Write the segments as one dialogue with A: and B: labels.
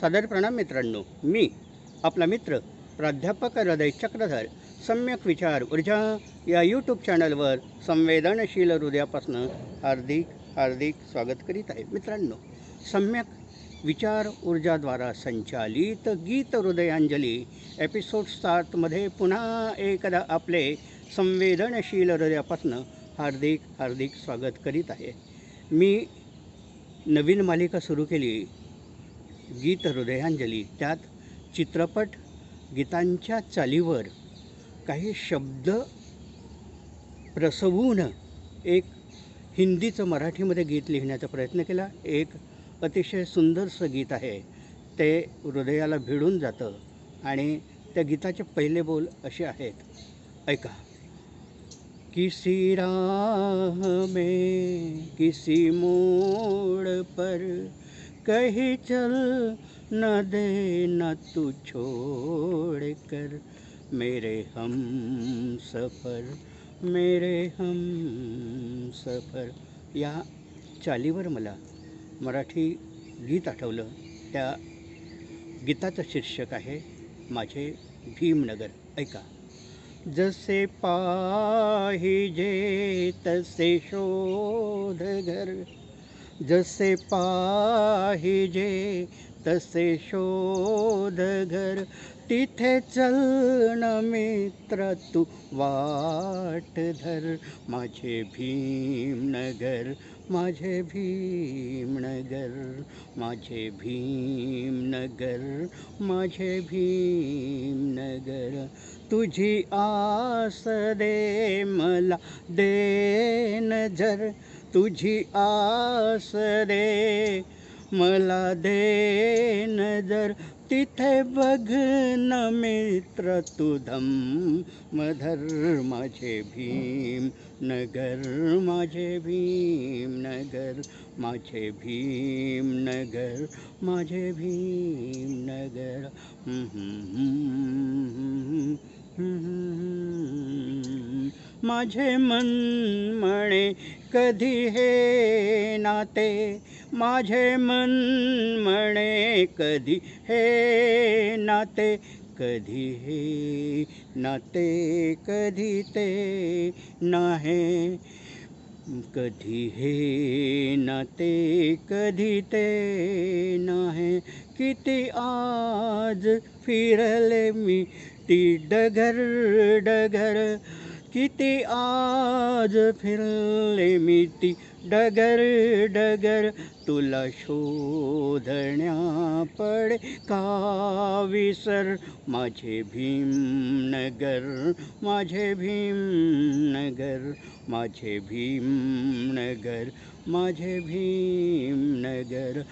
A: सादर प्रणाम मित्रांनो. मी आपला मित्र प्राध्यापक हृदय चक्रधर सम्यक विचार ऊर्जा या यूट्यूब चॅनलवर संवेदनशील हृदयापासून हार्दिक हार्दिक स्वागत करीत आहे. मित्रांनो सम्यक विचार ऊर्जाद्वारा संचालित गीत हृदयांजली एपिसोड सातमध्ये पुन्हा एकदा आपले संवेदनशील हृदयापासून हार्दिक हार्दिक स्वागत करीत आहे. मी नवीन मालिका सुरू केली. गीत हृदयांजली. त्यात चित्रपट गीतांच्या चालीवर काही शब्द प्रसवून एक हिंदीचं मराठीमध्ये गीत लिहिण्याचा प्रयत्न केला. एक अतिशय सुंदरसं गीत आहे. ते हृदयाला भिडून जातं आणि त्या गीताचे पहिले बोल असे आहेत. ऐका. किसी राह में किसी मोड़ पर कहीं चल न दे न तू छोड़ कर। मेरे हम सफर मेरे हम सफर। या चालीवर मला मराठी गीत आठवलं. त्या गीताचं शीर्षक आहे माझे भीमनगर. ऐका. जसे पाहिजे तसे शोध घर. जसे पाहिजे तसे शोध घर। तिथे चलन मित्र तू वाट धर। माझे भीमनगर माझे भीमनगर माझे भीमनगर माझे भीमनगर। तुझी आस दे मला दे नज़र तुझी आस दे मला दे नज़र, तिथे बघ न मित्र, तू धम मधर माझे भीम नगर, माझे भीम नगर, माझे भीम नगर, माझे भीम नगर. माझे मन म्हणे कधी हे नाते, माझे मन म्हणे कधी हे नाते, कधी हे नाते, कधी ते नाहे. कधी हे नाते, कधी ते नाहे. किती आज फिरले मी ती डगर डगर किती आज फिरले मी ती डगर डगर तुला शोधण्या पडे का विसर माझे भीमनगर माझे भीमनगर माझे भीमनगर माझे भीमनगर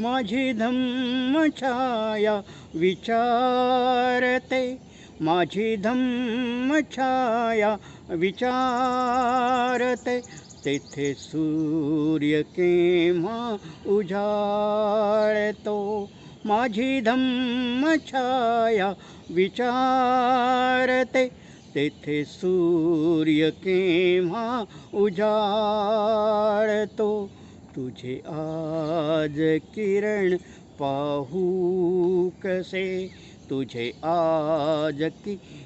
A: माझी धम्म छाया विचारते. माझी धम्म छाया विचारते. तेथे सूर्य केव्हा उजाळतो? माझी धम्म छाया विचारते. तेथे सूर्य केव्हा उजाळतो? तुझे आज किरण पाहू कसे? तुझे आज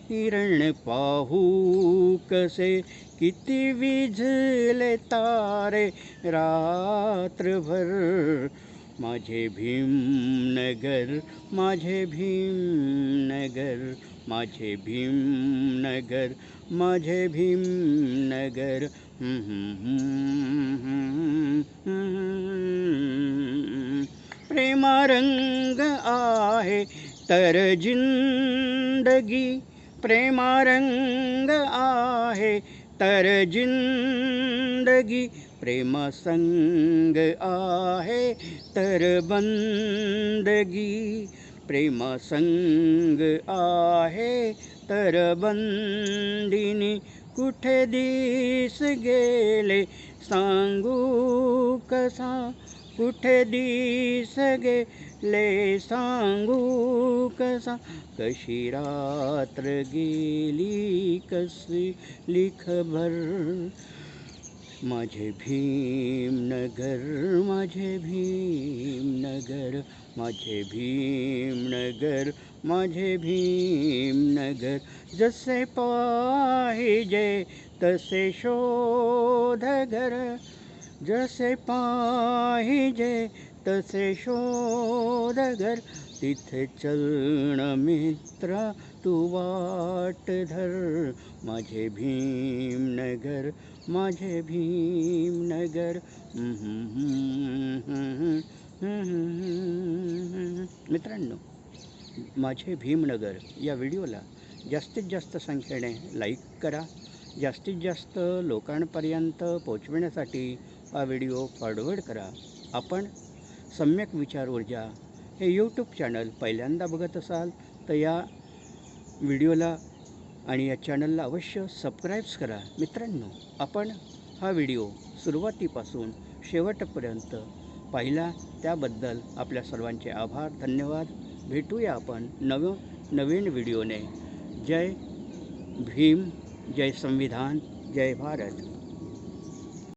A: किरण पाहू कसे? किती विझले तारे रात्रभर? माझे भीमनगर माझे भीमनगर माझे भीमनगर माझे भीमनगर. प्रेमारंग आहे तर ज़िंदगी प्रेमारंग आहे तर ज़िंदगी प्रेमसंग आहे तर बंदगी प्रेमसंग आहे तर बंदिनी कुठे दिस गेले सांगू कसा कुठे दिस गे ले सांगू कसा? कशी रात्र गेली कशी लिखभर माझे भीमनगर माझे भीमनगर माझे भीमनगर माझे भीमनगर जसे पाहिजे तसे शोध घर जसे पाहिजे तसे शोध घर. तिथे चलन मित्रा तू वाट धर. माझे भीमनगर माझे भीमनगर मित्रांनो माझे भीमनगर या व्हिडिओला जास्तीत जास्त संख्येने लाईक करा. जास्तीत जास्त लोकांपर्यंत पोचविण्यासाठी हा व्हिडिओ फॉरवर्ड करा. आपण सम्यक विचार ऊर्जा हे यूट्यूब चॅनल पहिल्यांदा बघत असाल तर या व्हिडिओला आणि या चॅनलला अवश्य सबस्क्राईब्स करा. मित्रांनो आपण हा व्हिडिओ सुरुवातीपासून शेवटपर्यंत पाहिला त्याबद्दल आपल्या सर्वांचे आभार धन्यवाद. भेटूया आपण नव नवीन व्हिडिओने. जय भीम जय संविधान जय भारत.